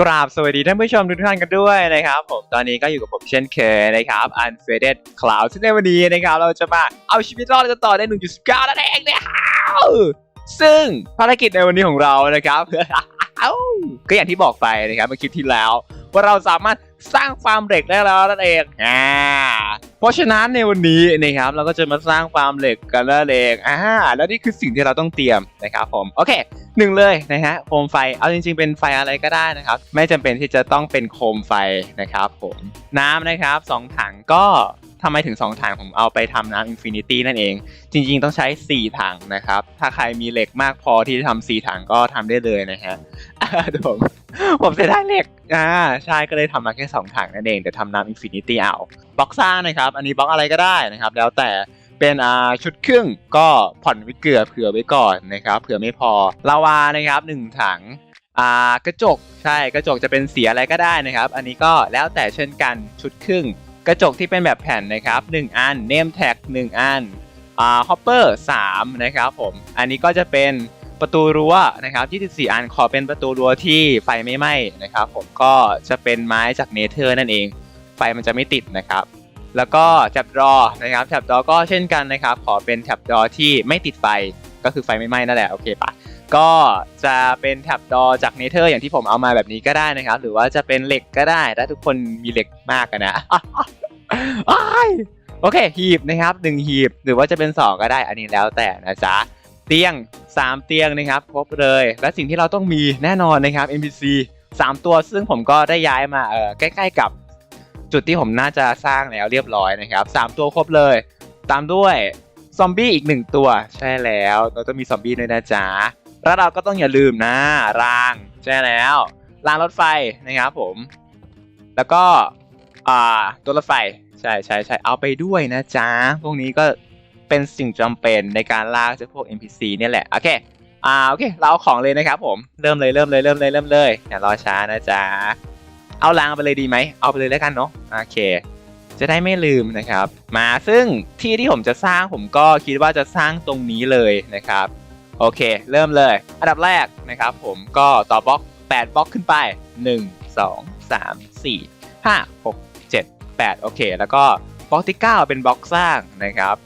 กราบสวัสดีท่านผู้ชมทุกท่านกันด้วยนะครับผมตอนนี้ก็อยู่กับผมเช่นเคยนะครับ Unfaded Cloud ซึ่งในวันนี้นะครับ เราจะมาเอาชีวิตรอดกันต่อใน1.19นั่นเองนะครับซึ่งภารกิจในวันนี้ของเรานะครับก็อย่างที่บอกไปนะครับเมื่อคลิปที่แล้ว ว่าเราสามารถสร้างฟาร์มเหล็กได้แล้วนั่นเองอ่าเพราะฉะนั้นในวันนี้นะครับเราก็จะมาสร้างฟาร์มเหล็กกันนั่นเองอ่าแล้วนี่คือสิ่งที่เราต้องเตรียมนะครับผมโอเคหนึ่งเลยนะฮะโคมไฟเอาจริง ๆ เป็นไฟอะไรก็ได้นะครับ ไม่จำเป็นที่จะต้องเป็นโคมไฟนะครับผมน้ำนะครับสองถังก็ทำไมถึง 2 ถังผมเอาไปทำน้ำอินฟินิตี้นั่นเอง จริงๆต้องใช้ 4 ถังนะครับ ถ้าใครมีเหล็กมากพอที่จะทำ4ถังก็ทำได้เลยนะฮะเดี๋ยวผม ผมเสียดายเหล็กอ่าใช่ก็เลยทำมาแค่2ถังนั่นเอง เดี๋ยวทำน้ำอินฟินิตี้เอาบล็อกซ่านะครับ อันนี้บล็อกอะไรก็ได้นะครับ แล้วแต่เป็นอ่าชุดครึ่งก็ผ่อนไว้เกลือเผื่อไว้ก่อนนะครับเผื่อไม่พอลาวานะครับหนึ่งถังอ่ากระจกใช่กระจกจะเป็นสีอะไรก็ได้นะครับ อันนี้ก็แล้วแต่เช่นกันชุดครึ่ง กระจกที่เป็นแบบแผ่นนะครับ 1 อันเนมแท็ก1อันอ่าฮอปเปอร์3นะครับผมอันนี้ก็จะเป็น ประตูรั้วนะครับ 24 อันขอเป็นประตูรั้วที่ไฟไม่ไหม้นะครับ ผมก็จะเป็นไม้จากเนเธอร์นั่นเอง ไฟมันจะไม่ติดนะครับ แล้วก็แท็บดอนะครับแท็บดอก็เช่นกันนะครับ ขอเป็นแท็บดอที่ไม่ติดไฟก็คือไฟไม่ไหม้นั่นแหละโอเคปะก็จะเป็นแท็บดอจากเนเธอร์อย่างที่ผมเอามาแบบนี้ก็ได้นะครับ หรือว่าจะเป็นเหล็กก็ได้ถ้าทุกคนมีเหล็กมากนะโอเคหีบนะครับหนึ่งหีบหรือว่าจะเป็น2ก็ได้อันนี้แล้วแต่นะจ๊ะ เตียง 3 เตียงนะครับครบเลย และสิ่งที่เราต้องมีแน่นอนนะครับ NPC 3 ตัวซึ่งผมก็ได้ย้ายมาเออใกล้ ๆ กับจุดที่ผมน่าจะสร้างแล้วเรียบร้อยนะครับ3ตัวครบเลย ตามด้วยซอมบี้อีก 1 ตัวใช่แล้วเราต้องมีซอมบี้ด้วยนะจ๊ะแล้วเราก็ต้องอย่าลืมนะ ราง ใช่แล้วรางรถไฟนะครับผม แล้วก็อ่าตัวรถไฟ ใช่ใช่ใช่เอาไปด้วยนะจ๊ะ พวกนี้ก็ เป็นสิ่งจำเป็นในการลากเจ้าพวก NPC เนี่ยแหละ โอเค อ่า โอเค เราเอาของเลยนะครับผม เริ่มเลย เริ่มเลย เริ่มเลย เริ่มเลย อย่ารอช้านะจ๊ะ เอารางไปเลยดีไหม เอาไปเลยแล้วกันเนาะ โอเค จะได้ไม่ลืมนะครับ มาซึ่งที่ที่ผมจะสร้างผมก็คิดว่าจะสร้างตรงนี้เลยนะครับ โอเค เริ่มเลย อันดับแรกนะครับผม ก็ต่อบล็อก 8บล็อกขึ้นไป 1 2 3 4 5 6 7 8 โอเค แล้วก็บล็อกที่ 9 เป็นบล็อกสร้างนะครับ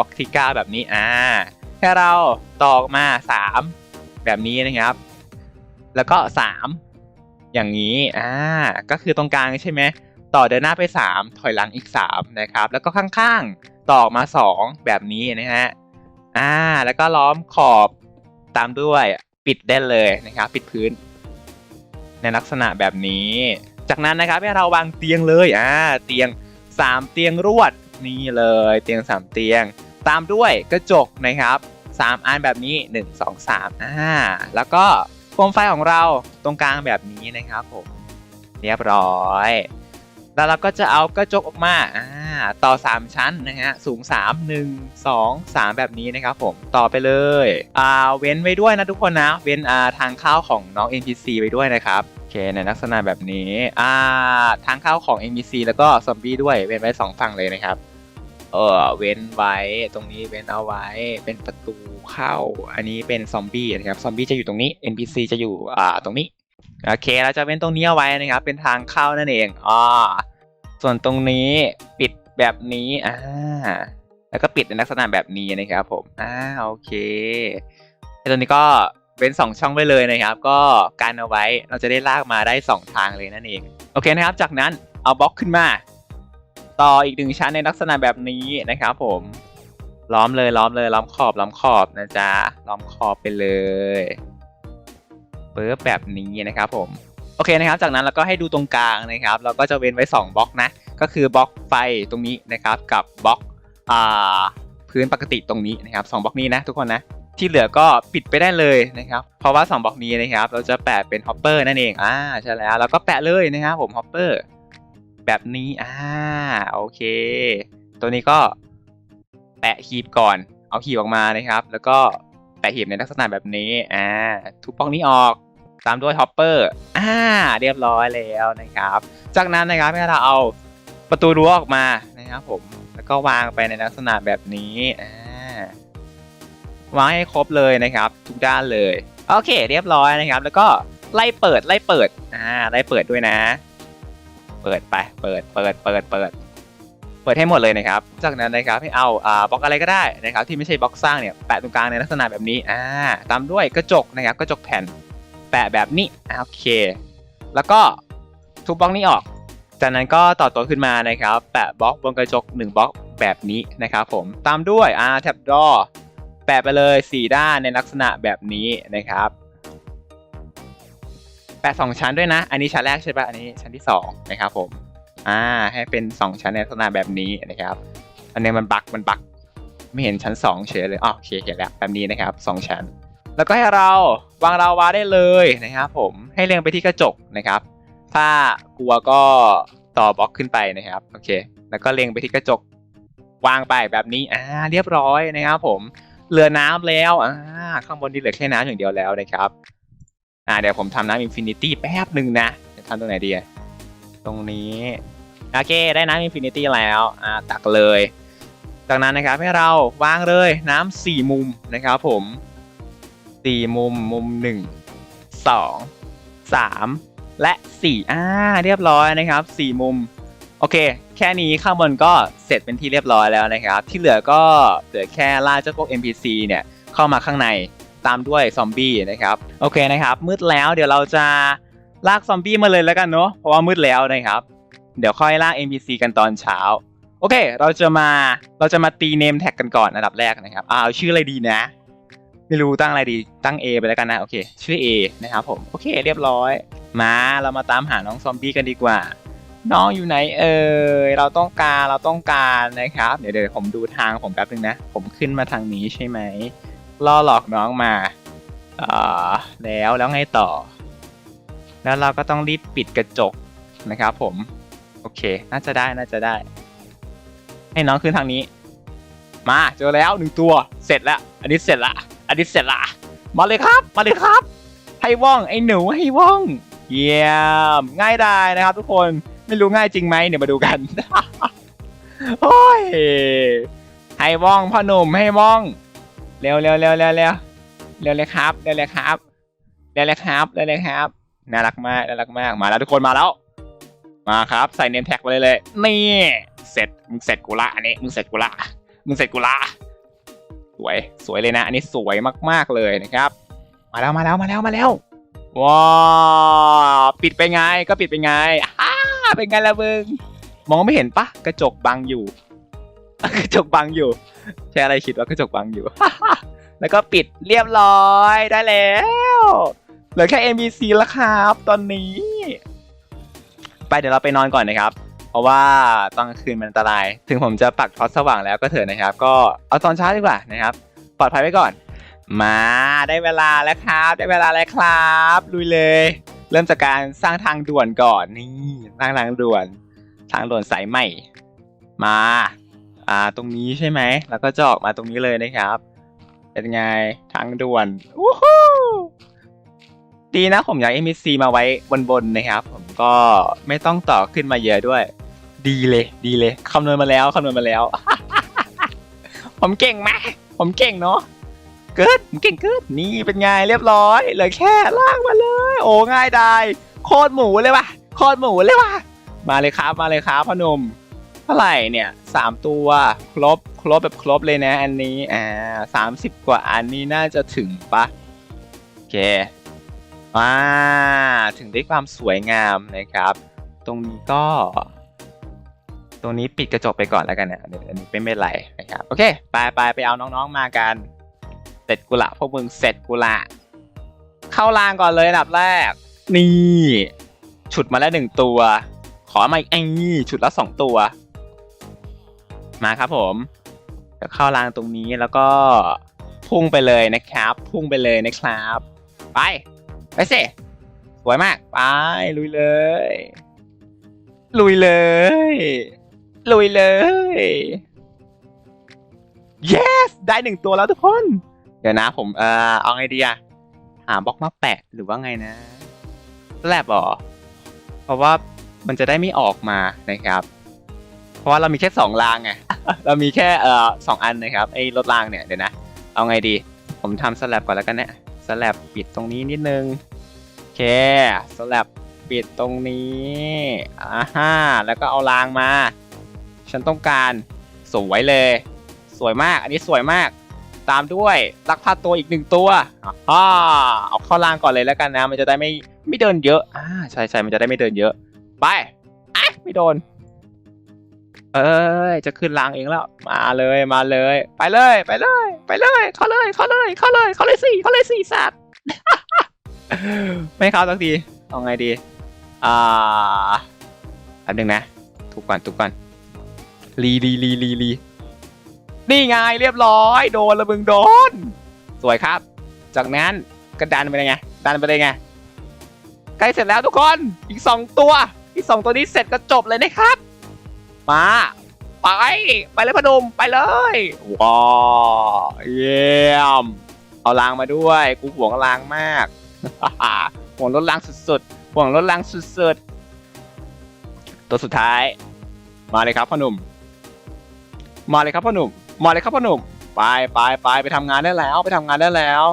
ล็อกที่ 9 แบบนี้อ่าแค่เราตอกมา 3 แบบนี้นะครับ แล้วก็ 3 อย่างนี้อ่าก็คือตรงกลางใช่ไหมต่อเดินหน้าไป 3 ถอยหลังอีก 3 นะครับ แล้วก็ข้างๆ ตอกมา 2 แบบนี้นะฮะอ่าแล้วก็ล้อมขอบตามด้วยปิดได้เลยนะครับ ปิดพื้น ในลักษณะแบบนี้ จากนั้นนะครับให้เราวางเตียงเลยอ่าเตียง 3 เตียงรวดนี่เลย เตียง 3 เตียง ตามด้วยกระจกนะครับ 3 อันแบบนี้ 1 2 3อ่าแล้วก็โคมไฟของเราตรงกลางแบบนี้นะครับผมเรียบร้อย แล้วเราก็จะเอากระจกออกมาอ่าต่อ 3 ชั้นนะฮะสูง 3 1 2 3 แบบนี้นะครับผมต่อไปเลยอ่าเว้นไว้ด้วยนะทุกคนนะ เว้นอ่าทางเข้าของน้อง NPC ไว้ด้วยนะครับโอเคในลักษณะแบบนี้อ่าทางเข้าของ NPC แล้วก็ซอมบี้ด้วยเว้นไว้ 2 ฝั่งเลยนะครับ เออเว้นไว้ตรงนี้เว้นเอาไว้เป็นประตูเข้า อันนี้เป็นซอมบี้นะครับซอมบี้จะอยู่ตรงนี้ NPC จะอยู่อ่าตรงนี้โอเคเราจะเว้นตรงนี้เอาไว้นะครับ เป็นทางเข้านั่นเองอ่าส่วนตรงนี้ปิดแบบนี้อ่าแล้วก็ปิดในลักษณะแบบนี้นะครับ ผมอ่าโอเคตัวนี้ก็เว้นสองช่องไว้เลยนะครับ ก็การเอาไว้เราจะได้ลากมาได้สองทางเลยนั่นเอง โอเคนะครับ จากนั้นเอาบล็อกขึ้นมา ต่ออีกหนึ่งชั้นในลักษณะแบบนี้นะครับผมล้อมเลยล้อมเลยล้อมขอบล้อมขอบนะจ๊ะล้อมขอบไปเลยเปิบแบบนี้นะครับผมโอเคนะครับ จากนั้นเราก็ให้ดูตรงกลางนะครับ เราก็จะเว้นไว้ 2บล็อกนะ ก็คือบล็อกไฟตรงนี้นะครับ กับบล็อกอ่าพื้นปกติตรงนี้นะครับสองบล็อกนี้นะทุกคนนะที่เหลือก็ปิดไปได้เลยนะครับ เพราะว่า 2บล็อกนี้นะครับ เราจะแปะเป็นฮอปเปอร์นั่นเองอ่าใช่แล้วเราก็แปะเลยนะครับผมฮอปเปอร์ แบบนี้ อ่า โอเค ตัวนี้ก็แปะหีบก่อน เอาหีบออกมานะครับ แล้วก็แปะหีบในลักษณะแบบนี้ อ่า ทุบล็อกนี้ออก ตามด้วยฮอปเปอร์ อ่า เรียบร้อยแล้วนะครับ จากนั้นนะครับให้เราเอาประตูรั้วออกมานะครับผม แล้วก็วางไปในลักษณะแบบนี้ อ่าวางให้ครบเลยนะครับ ทุกด้านเลย โอเค เรียบร้อยนะครับ แล้วก็ไล่เปิดไล่เปิด อ่า ไล่เปิดด้วยนะ เปิดไป เปิด เปิด เปิด เปิด เปิดให้หมดเลยนะครับ จากนั้นนะครับให้เอาอ่าบล็อกอะไรก็ได้นะครับที่ไม่ใช่บล็อกสร้างเนี่ยแปะตรงกลางในลักษณะแบบนี้อ่าตามด้วยกระจกนะครับกระจกแผ่นแปะแบบนี้อโอเค แล้วก็ทุบบล็อกนี้ออก จากนั้นก็ต่อตัวขึ้นมานะครับ แปะบล็อกบนกระจก1บล็อกแบบนี้นะครับผมตามด้วยอ่าแท็บดอแปะไปเลย 4 ด้านในลักษณะแบบนี้นะครับ แปะ2ชั้นด้วยนะ อันนี้ชั้นแรกใช่ปะอันนี้ชั้นที่2นะครับผมอ่าให้เป็น2ชั้นในลักษณะแบบนี้นะครับ อันนี้มันบักมันบักไม่เห็นชั้น2เฉยเลยอ๋อโอเคเห็นแล้วแบบนี้นะครับ2ชั้น แล้วก็ให้เราวางราวาได้เลยนะครับผมให้เล็งไปที่กระจกนะครับ ถ้ากลัวก็ต่อบล็อกขึ้นไปนะครับโอเค แล้วก็เล็งไปที่กระจกวางไปแบบนี้อ่าเรียบร้อยนะครับผมเหลือน้ำแล้วอ่าข้างบนนี่เหลือแค่น้ำอย่างเดียวแล้วนะครับ อ่าเดี๋ยวผมทำน้ำอินฟินิตี้แป๊บหนึ่งนะจะทำตรงไหนดีตรงนี้โอเคได้น้ำอินฟินิตี้แล้วอ่าตักเลย จากนั้นนะครับให้เราวางเลยน้ำสี่มุมนะครับผมสี่มุมมุมหนึ่งสองสามและสี่อ่าเรียบร้อยนะครับสี่มุมโอเค แค่นี้ข้างบนก็เสร็จเป็นที่เรียบร้อยแล้วนะครับ ที่เหลือก็เหลือแค่ล่าเจ้าพวก NPC เนี่ยเข้ามาข้างใน ตามด้วยซอมบี้นะครับโอเคนะครับมืดแล้วเดี๋ยวเราจะลากซอมบี้มาเลยแล้วกันเนาะเพราะว่ามืดแล้วนะครับ เดี๋ยวค่อยลาก NPC กันตอนเช้าโอเค เราจะมาเราจะมาตีเนมแท็กกันก่อนอันดับแรกนะครับอ่าเอาชื่ออะไรดีนะ ไม่รู้ตั้งอะไรดีตั้ง A ไปแล้วกันนะโอเค ชื่อ A นะครับผมโอเค เรียบร้อย มาเรามาตามหาน้องซอมบี้กันดีกว่า น้องอยู่ไหนเอ่ยเราต้องการเราต้องการนะครับ เดี๋ยวเดี๋ยวผมดูทางผมแป๊บนึงนะ ผมขึ้นมาทางนี้ใช่ไหม ล่อหลอกน้องมาอแล้วแล้วไงต่อ แล้วเราก็ต้องรีบปิดกระจกนะครับผม โอเค น่าจะได้น่าจะได้ ให้น้องขึ้นทางนี้ มาเจอแล้วหนึ่งตัวเสร็จแล้วอันนี้เสร็จละอันนี้เสร็จละมาเลยครับ มาเลยครับ ให้ว่องไอ้หนูให้ว่อง เยี่ยมง่ายได้นะครับ ทุกคนไม่รู้ง่ายจริงไหมเดี๋ยวมาดูกันโอ้ยให้ว่องพ่อหนุ่มให้ว่อง เร็วเร็วเร็วเร็วเร็วเร็วเลยครับเร็วเลยครับเร็วเลยครับเร็วเลยครับน่ารักมากน่ารักมากมาแล้วทุกคนมาแล้ว มาครับ ใส่เนมแท็กมาเลยเลยนี่เสร็จมึงเสร็จกูละอันนี้มึงเสร็จกูละมึงเสร็จกูละสวยสวยเลยนะ อันนี้สวยมากๆเลยนะครับ มาแล้วมาแล้วมาแล้วมาแล้วว้าปิดไปไงก็ปิดไปไงอ้าเป็นไงละมึงมองไม่เห็นปะกระจกบังอยู่ กระจกบังอยู่ ใช่อะไรคิดว่ากระจกบังอยู่ แล้วก็ปิดเรียบร้อยได้แล้วเหลือแค่ NPC แล้วครับ ตอนนี้ ไปเดี๋ยวเราไปนอนก่อนนะครับ เพราะว่าตอนกลางคืนมันอันตราย ถึงผมจะปักทอดสว่างแล้วก็เถอะนะครับ ก็เอาตอนเช้าดีกว่านะครับ ปลอดภัยไว้ก่อน มาได้เวลาแล้วครับ ได้เวลาแล้วครับลุยเลย เริ่มจากการสร้างทางด่วนก่อนนี่สร้างทางด่วน ทางด่วนสายใหม่ มา อ่าตรงนี้ใช่ไหม แล้วก็จะออกมาตรงนี้เลยนะครับ เป็นไงทางด่วนวู้ฮู้ดีนะผมอยาก MBC มาไว้บนๆนะครับ ผมก็ไม่ต้องต่อขึ้นมาเยอะด้วย ดีเลย ดีเลยคำนวณมาแล้วคำนวณมาแล้ว ผมเก่งไหมผมเก่งเนาะเกิดผมเก่งเกิดนี่เป็นไงเรียบร้อยเหลือแค่ลากมาเลย โอ้ง่ายได้โคตรหมูเลยว่ะโคตรหมูเลยว่ะมาเลยครับมาเลยครับพ่อหนุ่ม ท่าไหร่เนี่ยสามตัวครบครบแบบครบเลยนะอันนี้อ่าสามสิบกว่าอันนี้น่าจะถึงปะโอเคมาถึงได้ความสวยงามนะครับ ตรงนี้ก็ ตรงนี้ปิดกระจกไปก่อนแล้วกันเนี่ยเดี๋ยอันนี้ไม่เป็นไรนะครับโอเคไปไปไปเอาน้องๆมากันเสร็จกูละพวกมึงเสร็จกูละเข้ารางก่อนเลยอันดับแรก นี่ ฉุดมาแล้วหนึ่งตัว ขอมาอีกไอ้นี่ฉุดแล้วสองตัว มาครับผมก็เข้ารางตรงนี้แล้วก็พุ่งไปเลยนะครับ พุ่งไปเลยนะครับ ไป ไปสิสวยมาก ไป ลุยเลย ลุยเลย ลุยเลย yes ได้หนึ่งตัวแล้วทุกคน เดี๋ยวนะผมเออเอาไงดีอะหาบล็อกมาแปะหรือว่าไงนะแลบหรอ เพราะว่ามันจะได้ไม่ออกมานะครับ เพราะว่าเรามีแค่สองรางไง เรามีแค่เอ่อสองอันนะครับไอ้รถรางเนี่ยเดี๋ยวนะ เอาไงดี ผมทำสลับก่อนแล้วกันเนี่ยสลับปิดตรงนี้นิดนึงโอเคสลับปิดตรงนี้อ่าฮะแล้วก็เอารางมา ฉันต้องการสวยเลย สวยมาก อันนี้สวยมาก ตามด้วยลักพาตัวอีกหนึ่งตัวอ่าเอาเข้ารางก่อนเลยแล้วกันนะ มันจะได้ไม่ไม่เดินเยอะอ่าใช่ใช่มันจะได้ไม่เดินเยอะ ไปอะไม่โดน เอ้ยจะขึ้นรางเองแล้ว มาเลยมาเลย ไปเลย ไปเลย ไปเลยเข้าเลยเข้าเลยเข้าเลยเข้าเลยสี่เข้าเลยสี่สัตว์ไม่เข้าสักทีเอาไงดีอ่าแป๊บนึงนะทุกก่อนทุกก่อนรีรีรีรีรีนี่ไงเรียบร้อย โดนละมึงโดน สวยครับ จากนั้นก็ดันไปเลยไงดันไปเลยไงใกล้เสร็จแล้วทุกคนอีกสองตัว อีกสองตัวนี้เสร็จก็จบเลยนะครับ มาไป ไปเลยพอหนมไปเลย ว้าวเยี่ยม เอารางมาด้วย กูห่วงรางมาก ห่วงรถรางสุดๆ ห่วงรถรางสุดๆ ตัวสุดท้าย มาเลยครับพ่อหนุ่ม มาเลยครับพ่อหนุ่ม มาเลยครับพ่อหนุ่ม ไปไปไปไปทำงานได้แล้ว ไปทำงานได้แล้ว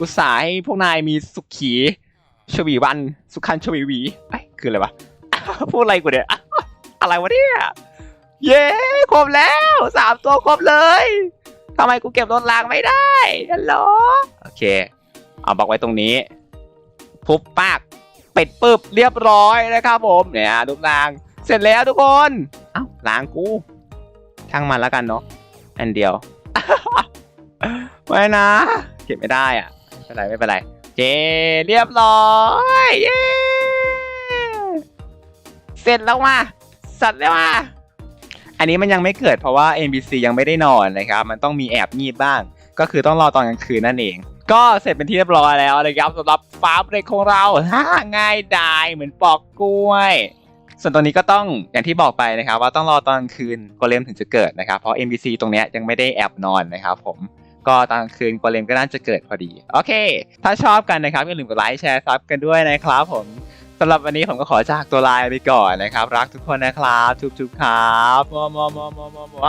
อุตส่าห์ให้พวกนายมีสุขีชวีวัน สุขันชวีวีไอ้คืออะไรวะ พูดอะไรกูเนี่ย อะไรวะเนี่ย เย้ครบแล้วสามตัวครบเลยทำไมกูเก็บรถรางไม่ได้ฮัลโหลโอเค เอาบอกไว้ตรงนี้ทุบปากปิดปึ๊บเรียบร้อยนะครับผมเนี่ยลูกรางเสร็จแล้วทุกคนเอ้าล้างกูช่างมันแล้วกันเนาะอันเดียวไม่นะ เก็บไม่ได้อะไม่เป็นไรไม่เป็นไรเจเรียบร้อยเย้เสร็จแล้วมา สัตว์แล้วมาอันนี้มันยังไม่เกิดเพราะว่า NPC ยังไม่ได้นอนนะครับ มันต้องมีแอบงีบบ้าง ก็คือต้องรอตอนกลางคืนนั่นเอง ก็เสร็จเป็นที่เรียบร้อยแล้วนะครับสำหรับฟาร์มเด็กของเราฮ่าง่ายดายเหมือนปอกกล้วย ส่วนตัวนี้ก็ต้องอย่างที่บอกไปนะครับ ว่าต้องรอตอนกลางคืนโกเลมถึงจะเกิดนะครับ เพราะ NPC ตรงเนี้ยยังไม่ได้แอบนอนนะครับผมก็ตอนกลางคืนโกเลมก็น่าจะเกิดพอดี โอเค ถ้าชอบกันนะครับอย่าลืมกดไลค์แชร์ซับกันด้วยนะครับผม สำหรับวันนี้ผมก็ขอจากตัวลายไปก่อนนะครับ รักทุกคนนะครับ ทุบๆครับมัวมัวมัวมัวมัว